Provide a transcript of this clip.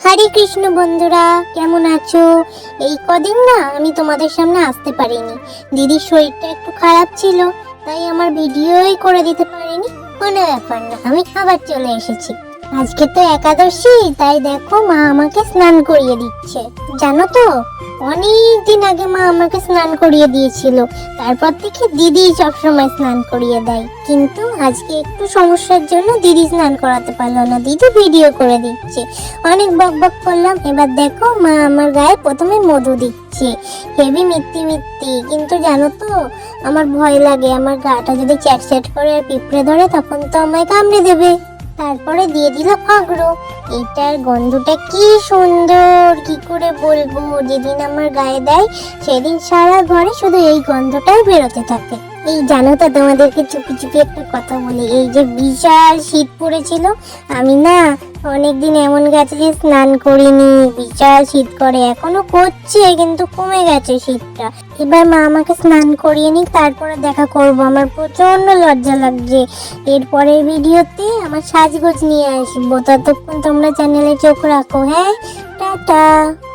হরে কৃষ্ণ বন্ধুরা, কেমন আছো? এই কদিন না আমি তোমাদের সামনে আসতে পারিনি। দিদির শরীরটা একটু খারাপ ছিল, তাই আমার ভিডিওই করে দিতে পারিনি। কোনো ব্যাপার না, আমি আবার চলে এসেছি। আজকে তো একাদশী, তাই দেখো মা আমাকে স্নান করিয়ে দিচ্ছে। জানো তো? অনেক দিন আগে মা আমাকে স্নান করিয়ে দিয়েছিল। তারপর থেকে দিদি সবসময় স্নান করিয়ে দেয়। কিন্তু আজকে একটু সমস্যার জন্য দিদি স্নান করাতে পারল না। দিদি ভিডিও করে দিচ্ছে। অনেক বক বক করলাম। এবার দেখো মা আমার গায়ে প্রথমে মধু দিচ্ছে। হেভি মিত্তি মিত্তি কিন্তু জানো তো, আমার ভয় লাগে। আমার গাটা যদি চ্যাট চ্যাট করে আর পিঁপড়ে ধরে, তখন তো আমায় কামড়ে দেবে। তারপরে দিয়ে দিল আগ্রো এটার গন্ধটা কি সুন্দর! করে বলব, যেদিন আমার গায়ে দেয়, সেদিন সারা ঘরে শুধু এই গন্ধটাই বেরোতে থাকে। এই জানো তো, তোমাদেরকে চুপি চুপি একটা কথা বলি। এই যে বিশাল শীত পড়েছিল, আমি না অনেকদিন এমন গেছে যে স্নান করিনি, বিশাল শীত করে। এখনও করছে কিন্তু কমে গেছে শীতটা। এবার মা আমাকে স্নান করিয়ে নিক, তারপরে দেখা করব। আমার প্রচণ্ড লজ্জা লাগছে। এরপরের ভিডিওতে আমার সাজগোজ নিয়ে আসব। ততক্ষণ তোমরা চ্যানেলে চোখ রাখো হ্যাঁ? টাটা।